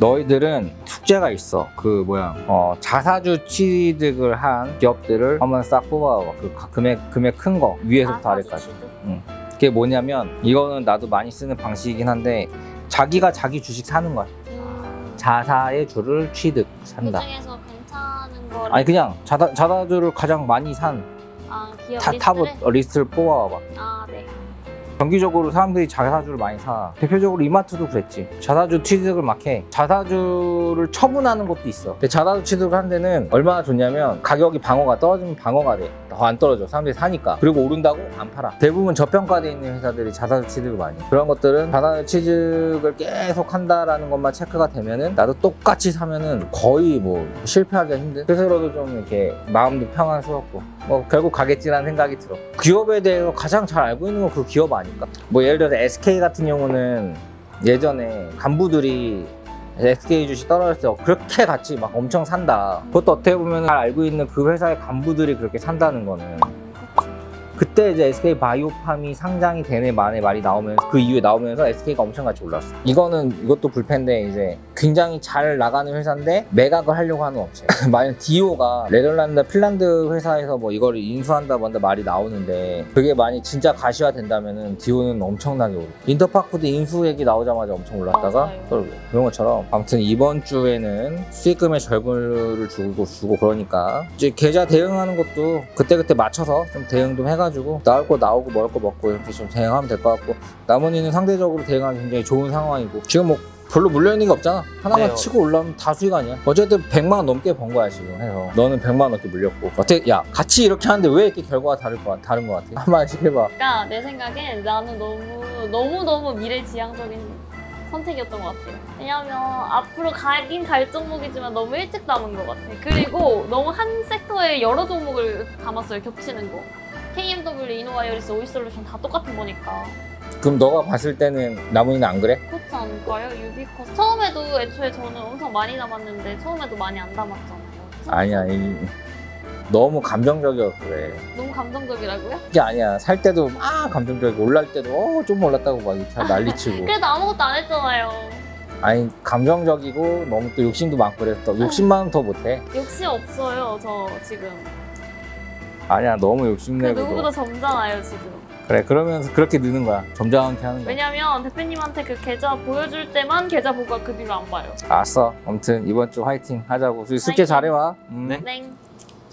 너희들은 숙제가 있어. 그 뭐야, 어, 자사주 취득을 한 기업들을 한번 싹 뽑아봐. 그 가- 금액 금액 큰 거 위에서부터 아, 아래까지. 취득? 그게 뭐냐면 이거는 나도 많이 쓰는 방식이긴 한데 자기가 자기 주식 사는 거야. 음, 자사의 주를 취득 그 산다. 중에서 괜찮은 거를 아니 그냥 자사, 자사주를 가장 많이 산 아, 기업 타, 탑 리스트를? 리스트를 뽑아봐봐. 아, 네. 정기적으로 사람들이 자사주를 많이 사. 대표적으로 이마트도 그랬지. 자사주 취득을 막 해. 자사주를 처분하는 것도 있어. 근데 자사주 취득을 한 데는 얼마나 좋냐면 가격이 방어가 떨어지면 방어가 돼. 더 안 떨어져. 사람들이 사니까. 그리고 오른다고 안 팔아. 대부분 저평가돼 있는 회사들이 자사주 취득을 많이 해. 그런 것들은 자사주 취득을 계속 한다라는 것만 체크가 되면은 나도 똑같이 사면은 거의 뭐 실패하기가 힘든. 스스로도 좀 이렇게 마음도 평안스럽고 뭐 결국 가겠지라는 생각이 들어. 기업에 대해서 가장 잘 알고 있는 건 그 기업 아닐까? 뭐 예를 들어서 SK 같은 경우는 예전에 간부들이 SK 주식 떨어졌을 때 그렇게 같이 막 엄청 산다. 그것도 어떻게 보면 잘 알고 있는 그 회사의 간부들이 그렇게 산다는 거는 음, 그때 이제 SK 바이오팜이 상장이 되네 만에 말이 나오면서 그 이후에 나오면서 SK가 엄청 같이 올랐어. 이거는 이것도 불펜데 이제 굉장히 잘 나가는 회사인데 매각을 하려고 하는 업체. 만약 디오가 네덜란드, 핀란드 회사에서 뭐 이거를 인수한다 뭔다 말이 나오는데 그게 많이 진짜 가시화 된다면은 디오는 엄청나게 오르. 인터파크도 인수 얘기 나오자마자 엄청 올랐다가. 또 그런 것처럼 아무튼 이번 주에는 수익금의 절반을 주고 주고 그러니까 이제 계좌 대응하는 것도 그때그때 맞춰서 좀 대응 좀 해가지고 나올 거 나오고 먹을 거 먹고 이렇게 좀 대응하면 될 것 같고 나머지는 상대적으로 대응하기 굉장히 좋은 상황이고 지금 뭐 별로 물려있는 게 없잖아. 하나만 네. 치고 올라오면 다 수익 아니야? 어쨌든 100만 원 넘게 번 거야 지금 해서. 너는 100만 원 넘게 물렸고. 어떻게 야 같이 이렇게 하는데 왜 이렇게 결과가 다를 거 다른 거 같아? 한마디씩 해봐. 그러니까 내 생각엔 나는 너무 너무 너무 미래지향적인 선택이었던 것 같아요. 왜냐하면 앞으로 가긴 갈 종목이지만 너무 일찍 담은 것 같아. 그리고 너무 한 섹터에 여러 종목을 담았어요. 겹치는 거. KMW, 이노바이오리스, 오이솔루션 다 똑같은 거니까. 그럼 너가 봤을 때는 나무이는 안 그래? 그렇지 않을까요? 유비코스. 처음에도 애초에 저는 엄청 많이 담았는데 처음에도 많이 안 담았잖아요. 아니야 이, 너무 감정적이어서 그래 너무 감정적이라고요? 그게 아니야. 살 때도 막 감정적이고 올랄 때도 어, 좀 올랐다고 막 이렇게 난리치고. 그래도 아무것도 안 했잖아요. 아니 감정적이고 너무 또 욕심도 많고 그래서 욕심만 더 못해. 욕심 없어요, 저 지금. 아니야 너무 그 욕심내고. 누구보다 젊잖아요, 지금. 그래 그러면서 그렇게 느는 거야. 점잖게 하는 거야. 왜냐면 대표님한테 그 계좌 보여줄 때만 계좌 보고 그 뒤로 안 봐요. 알았어. 아무튼 이번 주 화이팅 하자고. 숙제 화이팅. 잘해와. 음. 네. 땡.